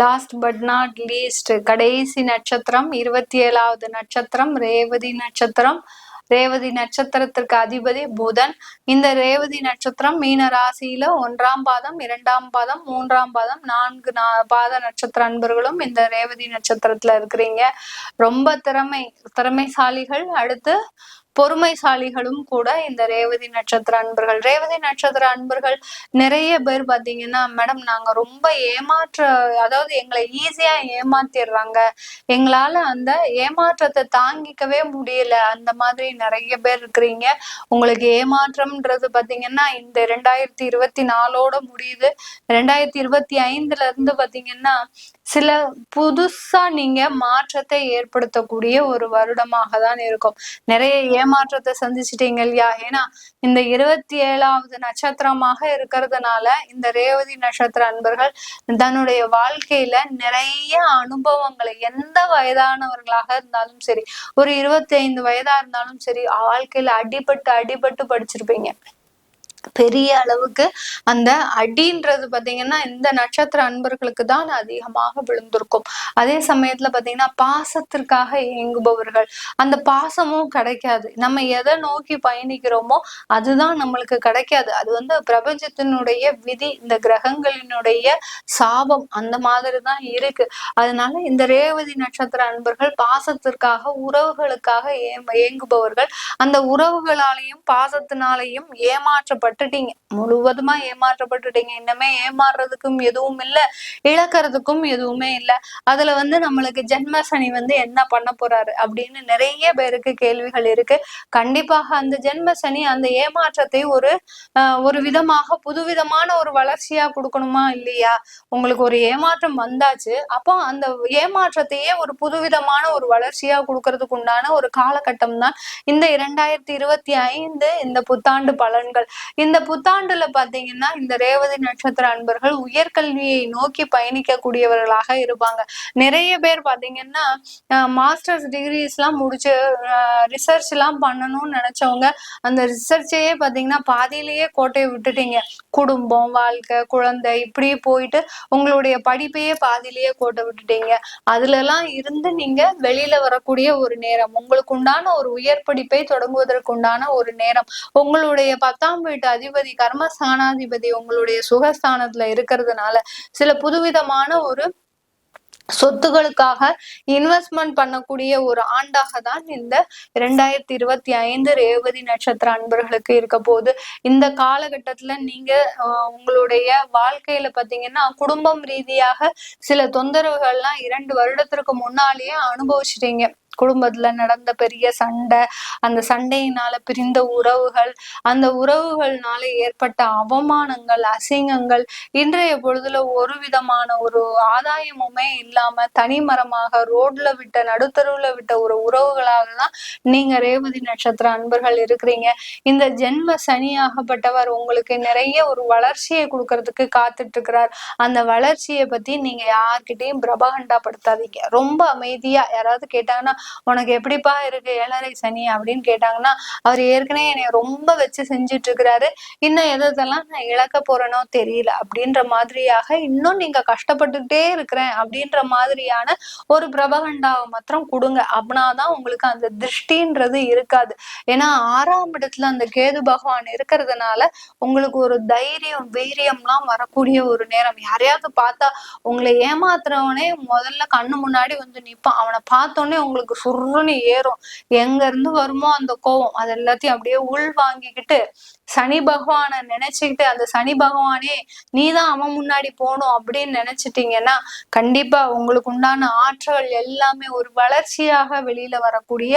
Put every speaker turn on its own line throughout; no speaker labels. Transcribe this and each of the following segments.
Last but not least கடைசி நட்சத்திரம் இருபத்தி ஏழாவது நட்சத்திரம் ரேவதி நட்சத்திரம். ரேவதி நட்சத்திரத்திற்கு அதிபதி புதன். இந்த ரேவதி நட்சத்திரம் மீன ராசியில ஒன்றாம் பாதம் இரண்டாம் பாதம் மூன்றாம் பாதம் நான்கு பாத நட்சத்திர அன்பர்களும் இந்த ரேவதி நட்சத்திரத்துல இருக்கிறீங்க. ரொம்ப திறமை திறமைசாலிகள். அடுத்து பொறுமைசாலிகளும் கூட இந்த ரேவதி நட்சத்திர அன்பர்கள். ரேவதி நட்சத்திர அன்பர்கள் நிறைய பேர் பாத்தீங்கன்னா மேடம் நாங்க ரொம்ப ஏமாற்ற அதாவது எங்களை ஈஸியா ஏமாத்திடுறாங்க எங்களால அந்த ஏமாற்றத்தை தாங்கிக்கவே முடியல. அந்த மாதிரி நிறைய பேர் இருக்கிறீங்க. உங்களுக்கு ஏமாற்றம்ன்றது பாத்தீங்கன்னா இந்த ரெண்டாயிரத்தி இருபத்தி நாலோட முடியுது. ரெண்டாயிரத்தி இருபத்தி ஐந்துல இருந்து பாத்தீங்கன்னா சில புதுசா நீங்க மாற்றத்தை ஏற்படுத்தக்கூடிய ஒரு வருடமாக தான் இருக்கும். நிறைய ஏமாற்றத்தை சந்திச்சிட்டீங்க இல்லையா? ஏன்னா இந்த இருபத்தி ஏழாவது நட்சத்திரமாக இருக்கிறதுனால இந்த ரேவதி நட்சத்திர அன்பர்கள் தன்னுடைய வாழ்க்கையில நிறைய அனுபவங்களை எந்த வயதானவர்களாக இருந்தாலும் சரி ஒரு இருபத்தி ஐந்து வயதா இருந்தாலும் சரி வாழ்க்கையில அடிபட்டு அடிபட்டு படிச்சிருப்பீங்க. பெரிய அளவுக்கு அந்த அடின்றது பாத்தீங்கன்னா இந்த நட்சத்திர அன்பர்களுக்கு தான் அதிகமாக விழுந்திருக்கும். அதே சமயத்துல பாத்தீங்கன்னா பாசத்திற்காக இயங்குபவர்கள். அந்த பாசமும் கிடைக்காது. நம்ம எதை நோக்கி பயணிக்கிறோமோ அதுதான் நம்மளுக்கு கிடைக்காது. அது வந்து பிரபஞ்சத்தினுடைய விதி இந்த கிரகங்களினுடைய சாபம் அந்த மாதிரி தான் இருக்கு. அதனால இந்த ரேவதி நட்சத்திர அன்பர்கள் பாசத்திற்காக உறவுகளுக்காக ஏங்குபவர்கள் அந்த உறவுகளாலையும் பாசத்தினாலையும் ஏமாற்றப்பட பட்டுட்டீங்க முழுவதுமா ஏமாற்றப்பட்டுட்டீங்க. இன்னமே ஏமாறுறதுக்கும் எதுவும் இல்ல. இழக்கிறதுக்கும் எதுவுமே இல்ல. அதுல வந்து நம்மளுக்கு ஜென்ம சனி வந்து என்ன பண்ண போறாரு அப்படின்னு நிறைய பேருக்கு கேள்விகள் இருக்கு. கண்டிப்பாக அந்த ஜென்ம சனி அந்த ஏமாற்றத்தை ஒரு ஒரு விதமாக புதுவிதமான ஒரு வளர்ச்சியா கொடுக்கணுமா இல்லையா? உங்களுக்கு ஒரு ஏமாற்றம் வந்தாச்சு. அப்போ அந்த ஏமாற்றத்தையே ஒரு புதுவிதமான ஒரு வளர்ச்சியா கொடுக்கறதுக்கு உண்டான ஒரு காலகட்டம் தான் இந்த இரண்டாயிரத்தி இருபத்தி ஐந்து இந்த புத்தாண்டு பலன்கள். இந்த புத்தாண்டுல பாத்தீங்கன்னா இந்த ரேவதி நட்சத்திர அன்பர்கள் உயர்கல்வியை நோக்கி பயணிக்கக்கூடியவர்களாக இருப்பாங்க. நிறைய பேர் பாத்தீங்கன்னா மாஸ்டர்ஸ் டிகிரிஸ் எல்லாம் முடிச்சு ரிசர்ச் எல்லாம் பண்ணணும்னு நினைச்சவங்க அந்த ரிசர்ச்சையே பாத்தீங்கன்னா பாதியிலேயே கோட்டையை விட்டுட்டீங்க. குடும்பம் வாழ்க்கை குழந்தை இப்படி போயிட்டு உங்களுடைய படிப்பையே பாதியிலேயே கோட்டை விட்டுட்டீங்க. அதுல எல்லாம் இருந்து நீங்க வெளியில வரக்கூடிய ஒரு நேரம் உங்களுக்கு உண்டான ஒரு உயர் படிப்பை தொடங்குவதற்கு உண்டான ஒரு நேரம் உங்களுடைய பத்தாம் வீட்டு அதிபதி கர்ம சாணாதிபதி உங்களுடைய சுகஸ்தானத்துல இருக்கிறதுனால சில புதுவிதமான ஒரு சொத்துகளுக்காக இன்வெஸ்ட்மெண்ட் பண்ணக்கூடிய ஒரு ஆண்டாக தான் இந்த இரண்டாயிரத்தி இருபத்தி ஐந்து ரேவதி நட்சத்திர அன்பர்களுக்கு இருக்க போது இந்த காலகட்டத்துல நீங்க உங்களுடைய வாழ்க்கையில பாத்தீங்கன்னா குடும்பம் ரீதியாக சில தொந்தரவுகள்லாம் இரண்டு வருடத்திற்கு முன்னாலேயே அனுபவிச்சிட்டீங்க. குடும்பத்துல நடந்த பெரிய சண்டை அந்த சண்டையினால பிரிந்த உறவுகள் அந்த உறவுகள்னால ஏற்பட்ட அவமானங்கள் அசிங்கங்கள் இன்றைய பொழுதுல ஒரு விதமான ஒரு ஆதாயமுமே இல்லாம தனிமரமாக ரோட்ல விட்ட நடுத்தருவுல விட்ட ஒரு உறவுகளாக தான் நீங்க ரேவதி நட்சத்திர அன்பர்கள் இருக்கிறீங்க. இந்த ஜென்ம சனியாகப்பட்டவர் உங்களுக்கு நிறைய ஒரு வளர்ச்சியை கொடுக்கறதுக்கு காத்துட்டு இருக்கிறார் அந்த வளர்ச்சியை பத்தி நீங்க யார்கிட்டயும் பிரபகண்டா படுத்தாதீங்க ரொம்ப அமைதியா யாராவது கேட்டாங்கன்னா உனக்கு எப்படிப்பா இருக்கு ஏழரை சனி அப்படின்னு கேட்டாங்கன்னா அவர் ஏற்கனவே என்னை ரொம்ப வச்சு செஞ்சுட்டு இருக்கிறாரு இன்னும் எதெல்லாம் நான் இழக்க போறேனோ தெரியல அப்படின்ற மாதிரியாக இன்னும் நீங்க கஷ்டப்பட்டுட்டே இருக்கிறேன் அப்படின்ற மாதிரியான ஒரு பிரபகண்டாவை மாத்திரம் கொடுங்க. அப்படின்னாதான் உங்களுக்கு அந்த திருஷ்டின்றது இருக்காது. ஏன்னா ஆறாம் இடத்துல அந்த கேது பகவான் இருக்கிறதுனால உங்களுக்கு ஒரு தைரியம் வீரியம்லாம் வரக்கூடிய ஒரு நேரம். யாரையாவது பார்த்தா உங்களை ஏமாத்துறவனே முதல்ல கண்ணு முன்னாடி வந்து நிப்பான். அவனை பார்த்தோன்னே உங்களுக்கு உங்களுக்கு சுருன்னு ஏறும். எங்க இருந்து வருமோ அந்த கோவம் அது எல்லாத்தையும் அப்படியே உள் வாங்கிக்கிட்டு சனி பகவானை நினைச்சுக்கிட்டு அந்த சனி பகவானே நீதான் அவன் முன்னாடி போகணும் அப்படின்னு நினைச்சிட்டீங்கன்னா கண்டிப்பா உங்களுக்கு உண்டான ஆற்றல் எல்லாமே ஒரு வளர்ச்சியாக வெளியில வரக்கூடிய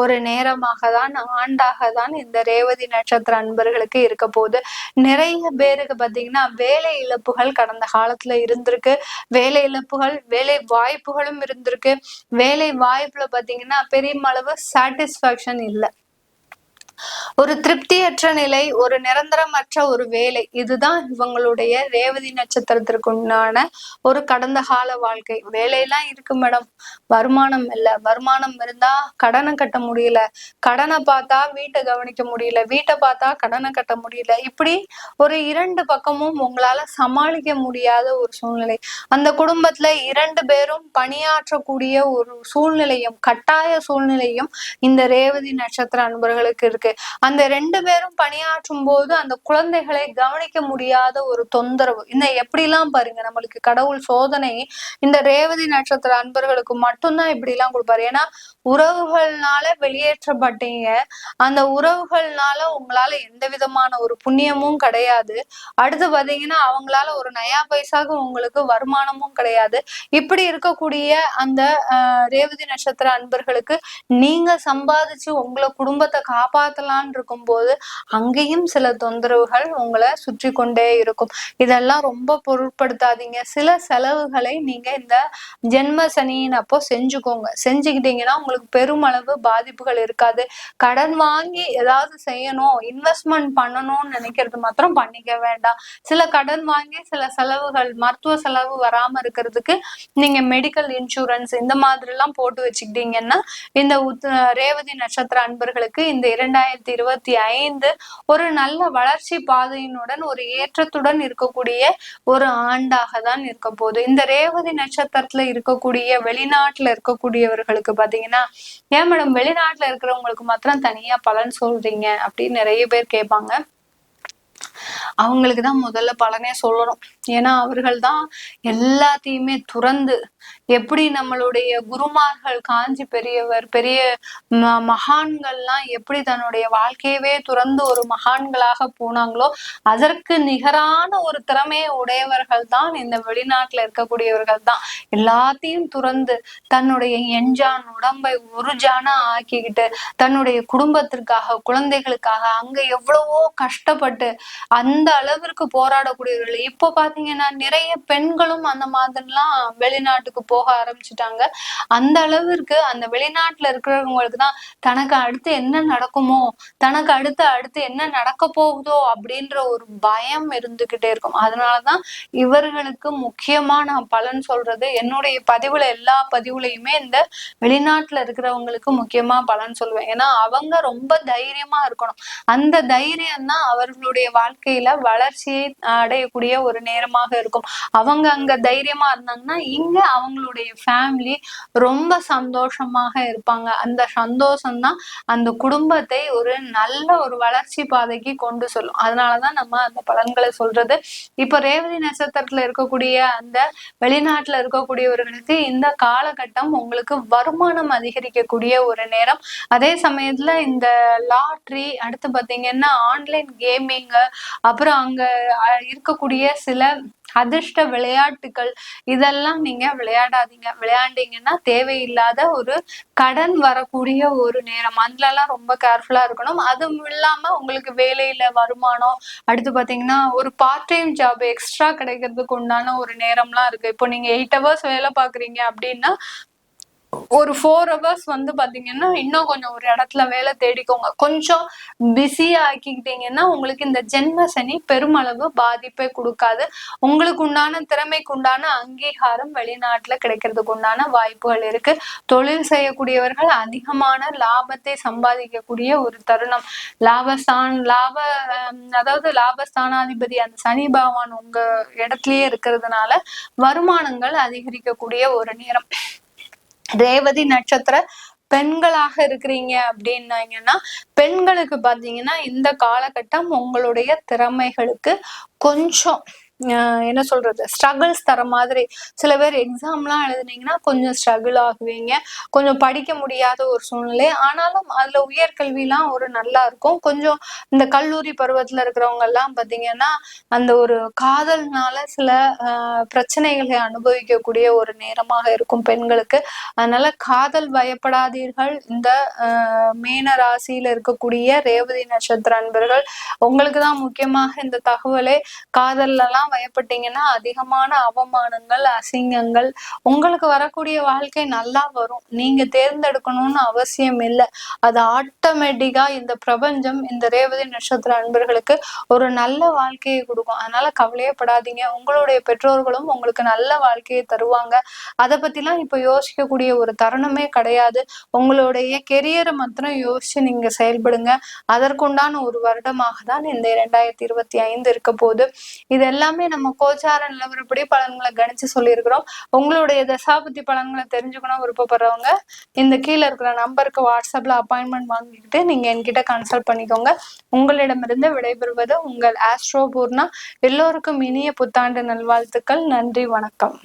ஒரு நேரமாக தான் ஆண்டாக தான் இந்த ரேவதி நட்சத்திர அன்பர்களுக்கு இருக்க போகுது. நிறைய பேருக்கு பாத்தீங்கன்னா வேலை இழப்புகள் கடந்த காலத்துல இருந்திருக்கு. வேலை இழப்புகள் வேலை வாய்ப்புகளும் இருந்திருக்கு. வேலை வாய்ப்புல பாத்தீங்கன்னா பெரிய அளவு சாட்டிஸ்பாக்சன் இல்லை. ஒரு திருப்தியற்ற நிலை ஒரு நிரந்தரமற்ற ஒரு வேலை இதுதான் இவங்களுடைய ரேவதி நட்சத்திரத்திற்கு உண்டான ஒரு கடந்த கால வாழ்க்கை. வேலையெல்லாம் இருக்கு மேடம். வருமானம் இல்லை. வருமானம் இருந்தா கடனை கட்ட முடியல. கடனை பார்த்தா வீட்டை கவனிக்க முடியல. வீட்டை பார்த்தா கடனை கட்ட முடியல. இப்படி ஒரு இரண்டு பக்கமும் உங்களால சமாளிக்க முடியாத ஒரு சூழ்நிலை. அந்த குடும்பத்துல இரண்டு பேரும் பணியாற்றக்கூடிய ஒரு சூழ்நிலையும் கட்டாய சூழ்நிலையும் இந்த ரேவதி நட்சத்திர அன்பர்களுக்கு இருக்கு. அந்த ரெண்டு பேரும் பணியாற்றும் போது அந்த குழந்தைகளை கவனிக்க முடியாத ஒரு தொந்தரவு. இந்த எப்படிலாம் பாருங்க நம்மளுக்கு கடவுள் சோதனை இந்த ரேவதி நட்சத்திர அன்பர்களுக்கு மட்டும்தான் இப்படி எல்லாம் கொடுப்பாரு. ஏன்னா உறவுகள்னால வெளியேற்றப்பட்டீங்க. அந்த உறவுகள்னால உங்களால எந்த விதமான ஒரு புண்ணியமும் கிடையாது. அடுத்து பாத்தீங்கன்னா அவங்களால ஒரு நயா பைசாக உங்களுக்கு வருமானமும் கிடையாது. இப்படி இருக்கக்கூடிய அந்த ரேவதி நட்சத்திர அன்பர்களுக்கு நீங்க சம்பாதிச்சு உங்களை குடும்பத்தை காப்பாத்தலான் இருக்கும்போது அங்கேயும் சில தொந்தரவுகள் உங்களை சுற்றி கொண்டே இருக்கும். இதெல்லாம் ரொம்ப பொருட்படுத்தாதீங்க. சில செலவுகளை நீங்க இந்த ஜென்ம சனியின் அப்போ செஞ்சுக்கோங்க. செஞ்சுக்கிட்டீங்கன்னா உங்களுக்கு பெருமளவு பாதிப்புகள் இருக்காது. கடன் வாங்கி ஏதாவது செய்யணும் இன்வெஸ்ட்மெண்ட் பண்ணணும்னு நினைக்கிறது மாத்திரம் பண்ணிக்க வேண்டாம். சில கடன் வாங்கி சில செலவுகள் மருத்துவ செலவு வராம இருக்கிறதுக்கு நீங்க மெடிக்கல் இன்சூரன்ஸ் இந்த மாதிரி எல்லாம் போட்டு வச்சுக்கிட்டீங்கன்னா இந்த ரேவதி நட்சத்திர அன்பர்களுக்கு இந்த இரண்டாயிரத்தி இருபத்தி ஐந்து ஒரு நல்ல வளர்ச்சி பாதையினுடன் ஒரு ஏற்றத்துடன் இருக்கக்கூடிய ஒரு ஆண்டாக தான் இருக்க போகுது. இந்த ரேவதி நட்சத்திரத்துல இருக்கக்கூடிய வெளிநாட்டுல இருக்கக்கூடியவர்களுக்கு பாத்தீங்கன்னா ஏன் மேடம் வெளிநாட்டுல இருக்கிறவங்களுக்கு மாத்திரம் தனியா பலன் சொல்றீங்க? அப்படின்னு நிறைய பேர் கேட்பாங்க. அவங்களுக்கு தான் முதல்ல பலனே சொல்லணும். ஏன்னா அவர்கள் தான் எல்லாத்தையுமே துறந்து எப்படி நம்மளுடைய குருமார்கள் காஞ்சி பெரியவர் பெரிய மகான்கள்லாம் எப்படி தன்னுடைய வாழ்க்கையவே துறந்து ஒரு மகான்களாக போனாங்களோ அதற்கு நிகரான ஒரு திறமையை உடையவர்கள் தான் இந்த வெளிநாட்டுல இருக்கக்கூடியவர்கள் தான் எல்லாத்தையும் துறந்து தன்னுடைய எஞ்சான் உடம்பை ஒரு ஜானா ஆக்கிக்கிட்டு தன்னுடைய குடும்பத்திற்காக குழந்தைகளுக்காக அங்க எவ்வளவோ கஷ்டப்பட்டு அந்த அளவிற்கு போராடக்கூடியவர்கள். இப்போ பாத்தீங்கன்னா நிறைய பெண்களும் அந்த மாதிரிலாம் வெளிநாட்டுக்கு போக ஆரம்பிச்சுட்டாங்க. அந்த அளவிற்கு அந்த வெளிநாட்டுல இருக்கிறவங்களுக்கு தான் தனக்கு அடுத்து என்ன நடக்குமோ தனக்கு அடுத்து அடுத்து என்ன நடக்க போகுதோ அப்படின்ற ஒரு பயம் இருந்துகிட்டே இருக்கும். அதனாலதான் இவர்களுக்கு முக்கியமா நான் பலன் சொல்றது என்னுடைய பதிவுல எல்லா பதிவுலையுமே இந்த வெளிநாட்டுல இருக்கிறவங்களுக்கு முக்கியமா பலன் சொல்லுவேன். ஏன்னா அவங்க ரொம்ப தைரியமா இருக்கணும். அந்த தைரியம் தான் அவர்களுடைய வாழ்க்கையில வளர்ச்சியை அடையக்கூடிய ஒரு நேரமாக இருக்கும். அவங்க அங்க தைரியமா இருந்தாங்கன்னா இங்க அவங்களுடைய ஃபேமிலி ரொம்ப சந்தோஷமாக இருப்பாங்க. அந்த சந்தோஷம் தான் அந்த குடும்பத்தை ஒரு நல்ல ஒரு வளர்ச்சி பாதைக்கு கொண்டு சொல்லும். அதனாலதான் நம்ம அந்த பலன்களை சொல்றது. இப்ப ரேவதி நட்சத்திரத்துல இருக்கக்கூடிய அந்த வெளிநாட்டுல இருக்கக்கூடியவர்களுக்கு இந்த காலகட்டம் உங்களுக்கு வருமானம் அதிகரிக்கக்கூடிய ஒரு நேரம். அதே சமயத்துல இந்த லாட்ரி அடுத்து பாத்தீங்கன்னா ஆன்லைன் கேமிங் அப்புறம் அப்புறம் அங்க இருக்கக்கூடிய சில அதிர்ஷ்ட விளையாட்டுகள் இதெல்லாம் நீங்க விளையாடாதீங்க. விளையாண்டீங்கன்னா தேவையில்லாத ஒரு கடன் வரக்கூடிய ஒரு நேரம். அதுல எல்லாம் ரொம்ப கேர்ஃபுல்லா இருக்கணும். அதுவும் இல்லாம உங்களுக்கு வேலையில வருமானம் அடுத்து பாத்தீங்கன்னா ஒரு பார்ட் டைம் ஜாப் எக்ஸ்ட்ரா கிடைக்கிறதுக்கு உண்டான ஒரு நேரம்லாம் இருக்கு. இப்போ நீங்க எயிட் ஹவர்ஸ் வேலை பாக்குறீங்க அப்படின்னா ஒரு ஃபோர் ஹவர்ஸ் வந்து பாத்தீங்கன்னா இன்னும் கொஞ்சம் ஒரு இடத்துல வேலை தேடிக்கோங்க. கொஞ்சம் பிஸியா ஆக்கிக்கிட்டீங்கன்னா உங்களுக்கு இந்த ஜென்ம சனி பெருமளவு பாதிப்பை கொடுக்காது. உங்களுக்கு உண்டான திறமைக்கு உண்டான அங்கீகாரம் வெளிநாட்டுல கிடைக்கிறதுக்கு உண்டான வாய்ப்புகள் இருக்கு. தொழில் செய்யக்கூடியவர்கள் அதிகமான லாபத்தை சம்பாதிக்கக்கூடிய ஒரு தருணம். லாபஸ்தான் லாப அதாவது லாபஸ்தானாதிபதி அந்த சனி பகவான் உங்க இடத்துலயே இருக்கிறதுனால வருமானங்கள் அதிகரிக்கக்கூடிய ஒரு நேரம். ரேவதி நட்சத்திர பெண்களாக இருக்கிறீங்க அப்படின்னாங்கன்னா பெண்களுக்கு பாத்தீங்கன்னா இந்த காலகட்டம் உங்களுடைய திறமைகளுக்கு கொஞ்சம் என்ன சொல்றது? ஸ்ட்ரகிள்ஸ் தர மாதிரி. சில பேர் எக்ஸாம்லாம் எழுதுனீங்கன்னா கொஞ்சம் ஸ்ட்ரகிள் ஆகுவீங்க. கொஞ்சம் படிக்க முடியாத ஒரு சூழ்நிலை. ஆனாலும் அதுல உயர்கல்விலாம் ஒரு நல்லா இருக்கும். கொஞ்சம் இந்த கல்லூரி பருவத்துல இருக்கிறவங்க எல்லாம் பாத்தீங்கன்னா அந்த ஒரு காதல்னால சில பிரச்சனைகளை அனுபவிக்கக்கூடிய ஒரு நேரமாக இருக்கும் பெண்களுக்கு. அதனால காதல் பயப்படாதீர்கள். இந்த மீன ராசியில இருக்கக்கூடிய ரேவதி நட்சத்திர அன்பர்கள் உங்களுக்கு தான் முக்கியமாக இந்த தகவலை. காதல்லாம் எல்லாம் வயப்பட்டீங்கன்னா அதிகமான அவமானங்கள் அசிங்கங்கள் உங்களுக்கு வரக்கூடிய வாழ்க்கை நல்லா வரும். நீங்க தேர்ந்தெடுக்கணும்னு அவசியம் இல்லை. அது ஆட்டோமேட்டிக்கா இந்த பிரபஞ்சம் இந்த ரேவதி நட்சத்திர அன்பர்களுக்கு ஒரு நல்ல வாழ்க்கையை கொடுக்கும். அதனால கவலையப்படாதீங்க. உங்களுடைய பெற்றோர்களும் உங்களுக்கு நல்ல வாழ்க்கையை தருவாங்க. அதை பத்திலாம் இப்ப யோசிக்கக்கூடிய ஒரு தருணமே கிடையாது. உங்களுடைய கெரியரை மாத்திரம் யோசிச்சு நீங்க செயல்படுங்க. அதற்குண்டான ஒரு வருடமாக தான் இந்த இரண்டாயிரத்தி இருபத்தி ஐந்து இருக்க போகுது. இதெல்லாம் எல்லாமே நம்ம கோச்சார நிலவரப்படி பலன்களை கணிச்சு சொல்லியிருக்கிறோம். உங்களுடைய தசாபதி பலன்களை தெரிஞ்சுக்கணும் விருப்பப்படுறவங்க இந்த கீழே இருக்கிற நம்பருக்கு வாட்ஸ்அப்ல அப்பாயின்மெண்ட் வாங்கிக்கிட்டு நீங்க என்கிட்ட கன்சல்ட் பண்ணிக்கோங்க. உங்களிடமிருந்து விடைபெறுவது உங்கள் ஆஸ்ட்ரோ பூர்ணா எல்லோருக்கும் இனிய புத்தாண்டு நல்வாழ்த்துக்கள். நன்றி வணக்கம்.